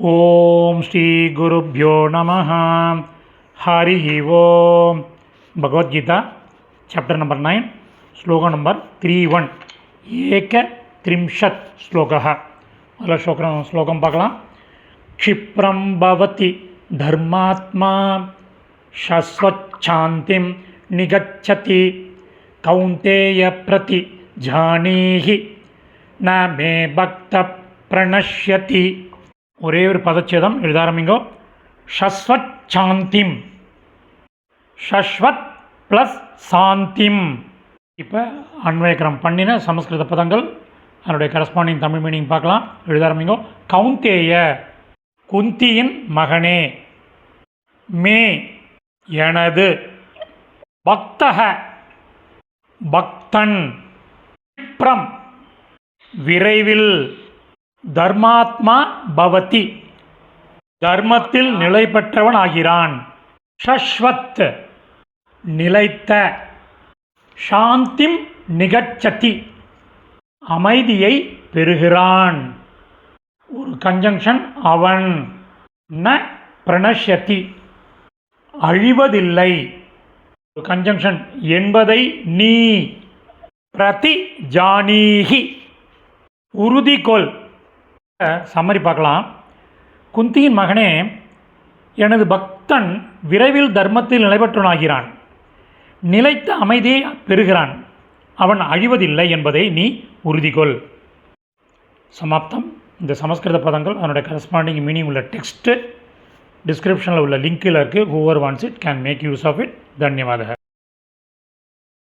ఓం శ్రీ గురుభ్యో నమ. హరి ఓం. భగవద్గీత చాప్టర్ నంబర్ నైన్ శ్లోక నంబర్ త్రీ వన్. ఏక త్రింశత్ శ్లోక. మొదల శ్లోకం శ్లోకం பார்க்கலாம் క్షిప్రం భవతి ధర్మాత్మా. శాశ్వచ్ఛాంతిం నిగచ్చతి. కౌంతేయ ప్రతి జానీహి. న మే భక్త ప్రణశ్యతి. ஒரே ஒரு பதச்சேதம். எழுத ஆரம்பிங்கோ ஷஸ்வத் சாந்திம். ஷஸ்வத் ப்ளஸ் சாந்திம். இப்போ அன்வயக்கரம் பண்ணின சமஸ்கிருத பதங்கள் அதனுடைய கரஸ்பாண்டிங் தமிழ் மீனிங் பார்க்கலாம். எழுத ஆரம்பிங்கோ கவுந்தேய குந்தியின் மகனே மே எனது பக்தக பக்தன் விரைவில் தர்மாத்மா பவதி. தர்மத்தில் நிலை பெற்றவன் ஆகிறான் ஷஸ்வத் நிலைத்த. சாந்திம் நிகச்சதி. அமைதியை பெறுகிறான். ஒரு கன்ஜங்ஷன் அவன். ந பிரணஷ்யதி. அழிவதில்லை. ஒரு கன்ஜங்ஷன் என்பதை நீ. பிரதி ஜானீகி உறுதி கொள் சம்மரி பார்க்கலாம். குந்தியின் மகனே எனது பக்தன் விரைவில் தர்மத்தில் நிலைபெற்றனாகிறான் நிலைத்த அமைதியை பெறுகிறான். அவன் அழிவதில்லை என்பதை நீ உறுதிகொள். சமாப்தம். இந்த சமஸ்கிருத பதங்கள் அதனுடைய கரஸ்பாண்டிங் மீனிங் உள்ள டெக்ஸ்ட்டு டிஸ்கிரிப்ஷனில் உள்ள லிங்கில் இருக்குது whoever wants it can make use of it தன்யவாதக.